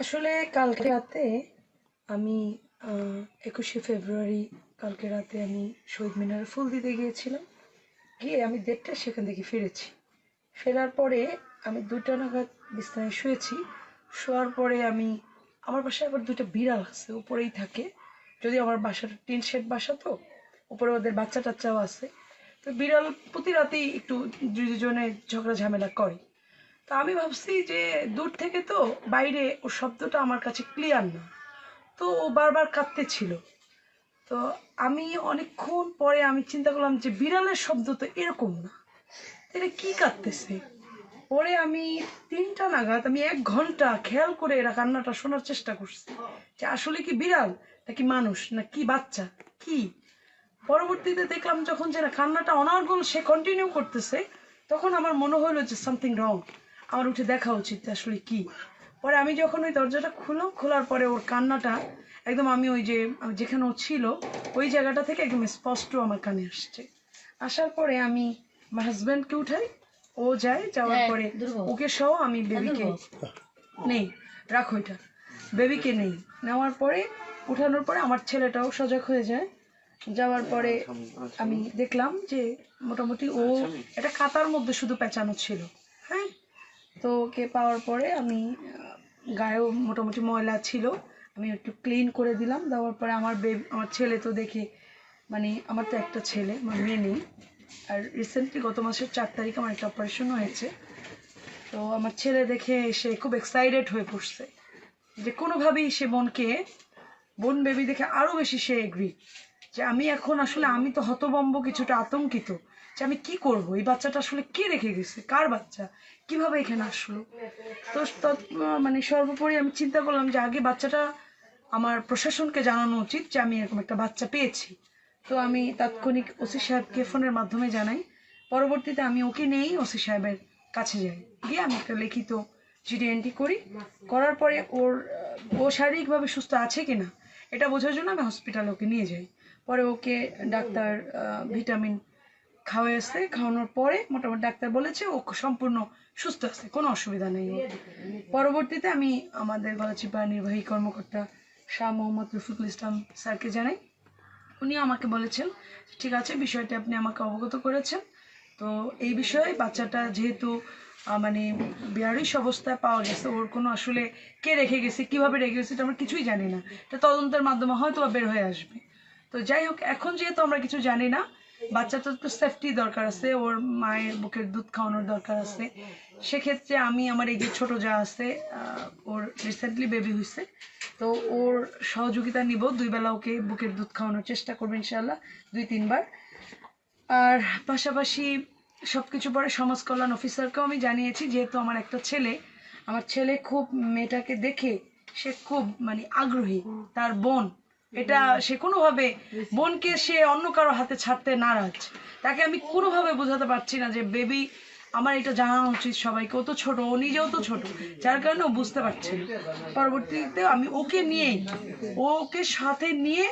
আসলে কালকে রাতে আমি একুশে ফেব্রুয়ারি কালকে রাতে আমি শহীদ মিনারে ফুল দিতে গিয়েছিলাম। গিয়ে আমি দেড়টা সেখান থেকে ফিরেছি। ফেরার পরে আমি দুটা নাগাদ বিছানায় শুয়েছি। শোয়ার পরে আমি, আমার বাসায় আবার দুটো বিড়াল আছে, উপরেই থাকে। যদি আমার বাসার টিন শেড বাসা তো, উপরে ওদের বাচ্চা টাচ্চাও আছে। তো বিড়াল প্রতি রাতেই একটু দুজনে ঝগড়া ঝামেলা করে। তো আমি ভাবছি যে দূর থেকে তো বাইরে ওর শব্দটা আমার কাছে ক্লিয়ার না। তো ও বারবার কাঁদতেছিল। তো আমি অনেকক্ষণ পরে আমি চিন্তা করলাম যে বিড়ালের শব্দ তো এরকম না। এটা কি কাঁদতেছে? পরে আমি তিনটা নাগাদ আমি এক ঘণ্টা খেয়াল করে এরা কান্নাটা শোনার চেষ্টা করছি। যে আসলে কি বিড়াল নাকি মানুষ না কি বাচ্চা? কি? পরবর্তীতে দেখলাম যখন যে কান্নাটা অনর্গল সে কন্টিনিউ করতেছে, তখন আমার মনে হলো যে সামথিং রং আমার উঠে দেখা উচিত আসলে কি। পরে আমি যখন ওই দরজাটা খুললাম খোলার পরে ওর কান্নাটা একদম আমি ওই যে আমি যেখানে ও ছিল ওই জায়গাটা থেকে একদম স্পষ্ট আমার কানে আসছে। আসার পরে আমি আমার হাজব্যান্ডকে উঠাই ও যায় যাওয়ার পরে ওকে সহ আমি বেবিকে নেই রাখো এটা। বেবিকে নেই। নেওয়ার পরে উঠানোর পরে আমার ছেলেটাও সজাগ হয়ে যায়। যাওয়ার পরে আমি দেখলাম যে মোটামুটি ও একটা কাতার মধ্যে শুধু পেঁচানো ছিল। হ্যাঁ তো ওকে পাওয়ার পরে আমি গায়েও মোটামুটি ময়লা ছিল, আমি একটু ক্লিন করে দিলাম। দেওয়ার পরে আমার বেবি আমার ছেলে তো দেখে মানে আমার তো একটা ছেলে, আমার মেয়ে নেই। আর রিসেন্টলি গত মাসের চার তারিখ আমার একটা অপারেশন হয়েছে। তো আমার ছেলে দেখে সে খুব এক্সাইটেড হয়ে পড়ছে। যে কোনোভাবেই সে বোনকে, বোন বেবি দেখে আরও বেশি সে এগ্রি যে আমি এখন আসলে আমি তো হতবম্ব কিছুটা আতঙ্কিত যে আমি কি করব? এই বাচ্চাটা আসলে কে রেখে গেছে? কার বাচ্চা? কীভাবে এখানে আসলো? তো মানে সর্বোপরি আমি চিন্তা করলাম যে আগে বাচ্চাটা আমার প্রশাসনকে জানানো উচিত যে আমি এরকম একটা বাচ্চা পেয়েছি। তো আমি তাৎক্ষণিক ওসি সাহেবকে ফোনের মাধ্যমে জানাই, পরবর্তীতে আমি ওকে নিয়েই ওসি সাহেবের কাছে যাই। গিয়ে আমি একটা লিখিত চিঠি এন্ট্রি করি। করার পরে ওর, ও শারীরিকভাবে সুস্থ আছে কিনা, এটা বোঝার জন্য আমি হসপিটালে ওকে নিয়ে যাই। পরে ওকে ডাক্তার ভিটামিন খাওয়াইছে খাওয়ানোর পরে মোটামুটি ডাক্তার বলেছে ও সম্পূর্ণ সুস্থ আছে, কোনো অসুবিধা নেই পরবর্তীতে আমি আমাদের গলাচিপা নির্বাহী কর্মকর্তা শাহ মোহাম্মদ রফিকুল ইসলাম স্যারকে জানাই। উনি আমাকে বলেছেন, ঠিক আছে, বিষয়টি আপনি আমাকে অবগত করেছেন। তো এই বিষয়ে বাচ্চাটা যেহেতু মানে বেয়ারিশ অবস্থায় পাওয়া গেছে, ওর কোনো আসলে কে রেখে গেছে, কীভাবে রেখে গেছে এটা আমরা কিছুই জানি না। এটা তদন্তের মাধ্যমে হয়তো বের হয়ে আসবে। তো যাই হোক এখন যেহেতু আমরা কিছু জানি না, বাচ্চাটার তো সেফটি দরকার আছে, ওর মায়ের বুকের দুধ খাওয়ানোর দরকার আছে। সেক্ষেত্রে আমি আমার এই যে ছোটো যা আছে ওর রিসেন্টলি বেবি হয়েছে তো ওর সহযোগিতা নিব। দুই বেলা ওকে বুকের দুধ খাওয়ানোর চেষ্টা করব ইনশাল্লাহ দুই তিনবার। আর পাশাপাশি সব কিছু পরে সমাজ কল্যাণ অফিসারকেও আমি জানিয়েছি, যেহেতু আমার একটা ছেলে, আমার ছেলে খুব মেয়েটাকে দেখে সে খুব মানে আগ্রহী, তার বোন। এটা সে কোনোভাবে বোনকে সে অন্য কারও হাতে ছাড়তে নারাজ। তাকে আমি কোনোভাবে বোঝাতে পারছি না যে বেবি আমার এটা জানানো উচিত সবাইকে। ও তো ছোট ও নিজেও তো ছোট। যার কারণে ও বুঝতে পারছে পরবর্তীতে আমি ওকে নিয়েই ওকে সাথে নিয়ে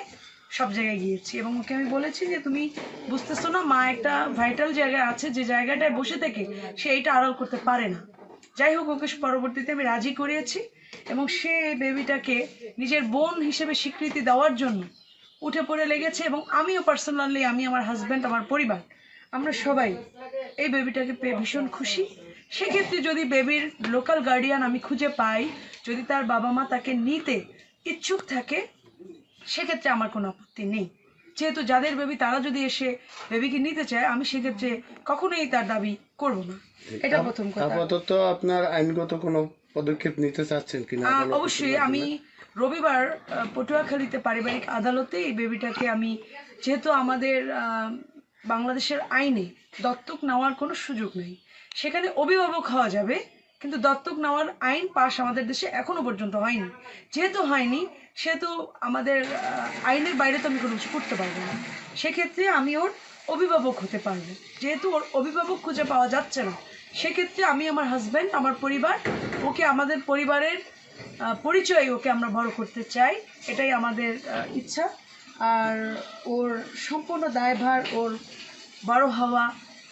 সব জায়গায় গিয়েছি এবং ওকে আমি বলেছি যে তুমি বুঝতেছো না মা একটা ভাইটাল জায়গায় আছে। যে জায়গাটায় বসে থেকে সে এইটা আড়াল করতে পারে না। যাই হোক ওকে পরবর্তীতে আমি রাজি করিয়েছি এবং সে বেবিটাকে নিজের বোন হিসেবে স্বীকৃতি দেওয়ার জন্য উঠে পড়ে লেগেছে এবং আমিও পার্সোনালি আমি আমার হাজব্যান্ড আমার পরিবার, আমরা সবাই এই বেবিটাকে পেয়ে ভীষণ খুশি। সেক্ষেত্রে যদি বেবির লোকাল গার্ডিয়ান আমি খুঁজে পাই, যদি তার বাবা মা তাকে নিতে ইচ্ছুক থাকে, সেক্ষেত্রে আমার কোনো আপত্তি নেই। যেহেতু যাদের বেবি তারা যদি এসে বেবিকে নিতে চায় আমি সেক্ষেত্রে কখনোই তার দাবি করব না। এটা প্রথম কথা। আপাতত আপনার আইনগত কোনো পদক্ষেপ নিতে চাচ্ছেন কিনা অবশ্যই আমি রবিবার পটুয়াখালীতে পারিবারিক আদালতে এই বেবিটাকে আমি যেহেতু আমাদের বাংলাদেশের আইনে দত্তক নেওয়ার কোনো সুযোগ নেই সেখানে অভিভাবক হওয়া যাবে কিন্তু দত্তক নেওয়ার আইন পাশ আমাদের দেশে এখনও পর্যন্ত হয়নি। যেহেতু হয়নি সেহেতু আমাদের আইনের বাইরে তো আমি কোনো কিছু করতে পারব না। সেক্ষেত্রে আমি ওর অভিভাবক হতে পারব। যেহেতু ওর অভিভাবক খুঁজে পাওয়া যাচ্ছে না, সেক্ষেত্রে আমি আমার হাজব্যান্ড আমার পরিবার, ওকে আমাদের পরিবারের পরিচয় ওকে আমরা বড় করতে চাই। এটাই আমাদের ইচ্ছা। আর ওর সম্পূর্ণ দায়ভার, ওর বড় হওয়া,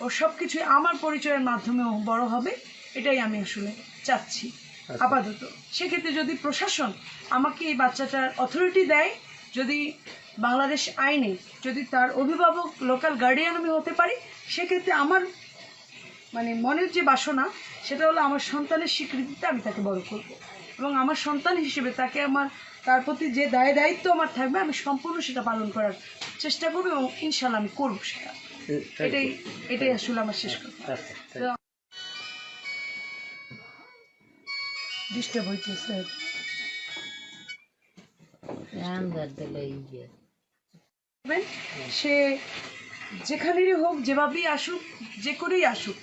ওর সব কিছুই আমার পরিচয়ের মাধ্যমে ও বড় হবে। এটাই আমি আসলে চাচ্ছি। আপাতত। সেক্ষেত্রে যদি প্রশাসন আমাকে এই বাচ্চাটার অথরিটি দেয় যদি বাংলাদেশ আইনে যদি তার অভিভাবক লোকাল গার্ডিয়ান আমি হতে পারি সেক্ষেত্রে আমার মানে মনের যে বাসনা সেটা হলো আমার সন্তানের স্বীকৃতিতে আমি তাকে বড় করব। এবং আমার সন্তান হিসেবে তাকে আমার তার প্রতি যে দায় দায়িত্ব আমার থাকবে আমি সম্পূর্ণ সেটা পালন করার চেষ্টা করব এবং ইনশাল্লাহ আমি করব সেটা। এটাই এটাই আসলে আমার শেষ কথা। ডিস্টার্ব হইতেছে সে যেখানেরই হোক যেভাবেই আসুক যে করেই আসুক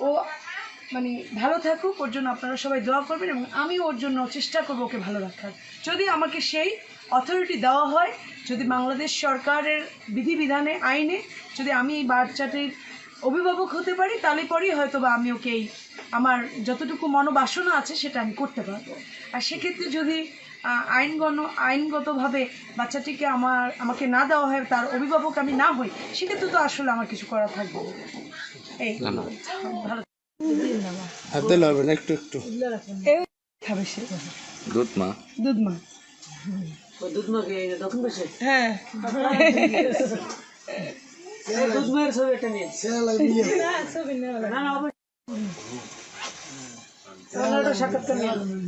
ও মানে ভালো থাকুক ওর জন্য আপনারা সবাই দোয়া করবেন এবং আমি ওর জন্য চেষ্টা করব ওকে ভালো রাখার। যদি আমাকে সেই অথরিটি দেওয়া হয় যদি বাংলাদেশ সরকারের বিধিবিধানে আইনে যদি আমি এই বাচ্চাটির অভিভাবক হতে পারি তাহলে পরেই হয়তো বা আমি ওকে এই আমার যতটুকু মনোবাসনা আছে সেটা আমি করতে পারব। আর সেক্ষেত্রে যদি আইনগণ আইনগতভাবে বাচ্চাটিকে আমার আমাকে না দেওয়া হয় তার অভিভাবক আমি না হই সেক্ষেত্রে তো আসলে আমার কিছু করা থাকবে এই। ভালো। হাতে লাগবে না একটু একটু। এই খাবে সে। দুধ মা। দুধ মা। হ্যাঁ। নিয়ে já capitaneando.